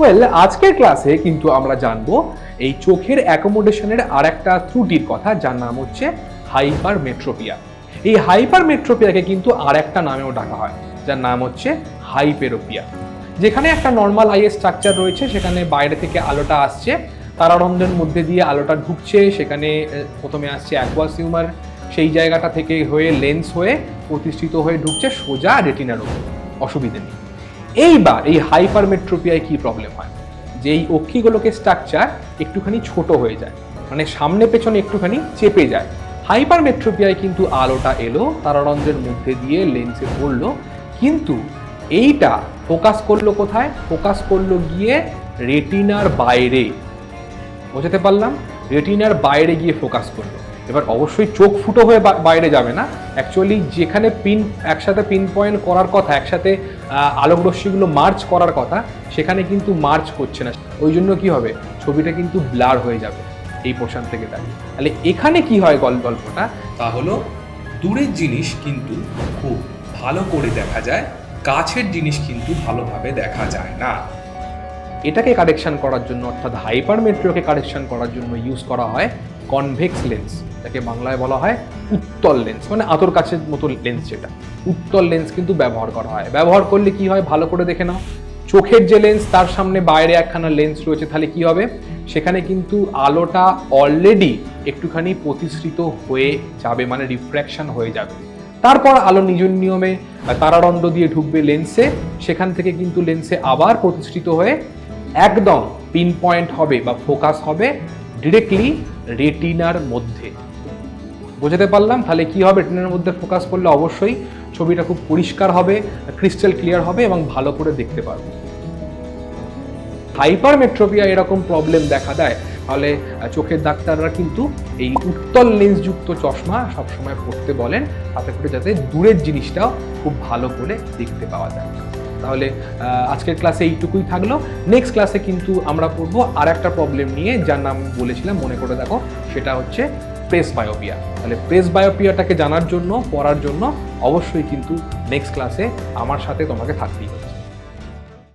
Well আজকের ক্লাসে কিন্তু আমরা জানব এই চোখের অ্যাকোমোডেশনের আর একটা ত্রুটির কথা, যার নাম হচ্ছে হাইপার মেট্রোপিয়া এই হাইপার মেট্রোপিয়াকে কিন্তু আর একটা নামেও ডাকা হয়, যার নাম হচ্ছে হাইপেরোপিয়া যেখানে একটা নর্মাল আইএস স্ট্রাকচার রয়েছে, সেখানে বাইরে থেকে আলোটা আসছে তারারন্ধ্রের মধ্যে দিয়ে আলোটা ঢুকছে, সেখানে প্রথমে আসছে অ্যাকোয়াসিউমার সেই জায়গাটা থেকে হয়ে লেন্স হয়ে প্রতিষ্ঠিত হয়ে ঢুকছে সোজা রেটিনার উপর। অসুবিধে নেই। এইবার এই হাইপারমেট্রোপিয়ায় কি প্রবলেম হয়? যে এই অক্ষিগুলোকে স্ট্রাকচার একটুখানি ছোট হয়ে যায়। মানে সামনে পেছনে একটুখানি চেপে যায়। হাইপারমেট্রোপিয়ায় কিন্তু আলোটা এলো, তারারঞ্জের মধ্যে দিয়ে লেন্সে পড়ল। কিন্তু এইটা ফোকাস করল কোথায়? ফোকাস করল গিয়ে রেটিনার বাইরে। বোঝাতে পারলাম? রেটিনার বাইরে গিয়ে ফোকাস করল। এবার অবশ্যই চোখ ফুটো হয়ে বাইরে যাবে না। অ্যাকচুয়ালি যেখানে পিন একসাথে পিন পয়েন্ট করার কথা একসাথে আহ, আলোক রশ্মিগুলো মার্চ করার কথা সেখানে কিন্তু মার্চ হচ্ছে না। ওই জন্য কি হবে? ছবিটা কিন্তু ব্লার হয়ে যাবে এই পোর্শন থেকে দাঁড়িয়ে তাহলে এখানে কি হয় গল- গল্পটা? তা হলো দূরের জিনিস কিন্তু খুব ভালো করে দেখা যায় কাছের জিনিস কিন্তু ভালোভাবে দেখা যায় না। এটাকে কারেকশন করার জন্য অর্থাৎ হাইপারমেট্রিওকে কারেকশন করার জন্য ইউজ করা হয় কনভেক্স লেন্স যাকে বাংলায় বলা হয় উত্তল লেন্স মানে আতর কাছের মতো লেন্স যেটা। উত্তল লেন্স কিন্তু ব্যবহার করা হয়। ব্যবহার করলে কি হয়? ভালো করে দেখে নাও। চোখের যে লেন্স তার সামনে বাইরে একখানা লেন্স রয়েছে, তাহলে কি হবে? সেখানে কিন্তু আলোটা অলরেডি একটুখানি প্রতিসৃত হয়ে যাবে মানে রিফ্র্যাকশন হয়ে যাবে। তারপর আলো নিজ নিয়মে তারারন্ধ্র দিয়ে ঢুকবে লেন্সে সেখান থেকে কিন্তু লেন্সে আবার প্রতিষ্ঠিত হয়ে একদম পিন পয়েন্ট হবে বা ফোকাস হবে ডিরেক্টলি রেটিনার মধ্যে। বোঝাতে পারলাম? তাহলে কি হবে? রেটিনার মধ্যে ফোকাস করলে অবশ্যই ছবিটা খুব পরিষ্কার হবে ক্রিস্টাল ক্লিয়ার হবে এবং ভালো করে দেখতে পারব। হাইপারমেট্রোপিয়া এরকম প্রবলেম দেখা দেয়। তাহলে চোখের ডাক্তাররা কিন্তু এই উত্তল লেন্সযুক্ত চশমা সবসময় পড়তে বলেন। তাতে করে যাতে দূরের জিনিসটাও খুব ভালো করে দেখতে পাওয়া যায়। তাহলে আজকের ক্লাসে এইটুকুই থাকল। নেক্সট ক্লাসে কিন্তু আমরা পড়ব আর একটা প্রবলেম নিয়ে, যার নাম বলেছিলাম, মনে করে দেখো, সেটা হচ্ছে প্রেস বায়োপিয়া তাহলে প্রেস বায়োপিয়াটাকে জানার জন্য, পড়ার জন্য অবশ্যই কিন্তু নেক্সট ক্লাসে আমার সাথে তোমাকে থাকতেই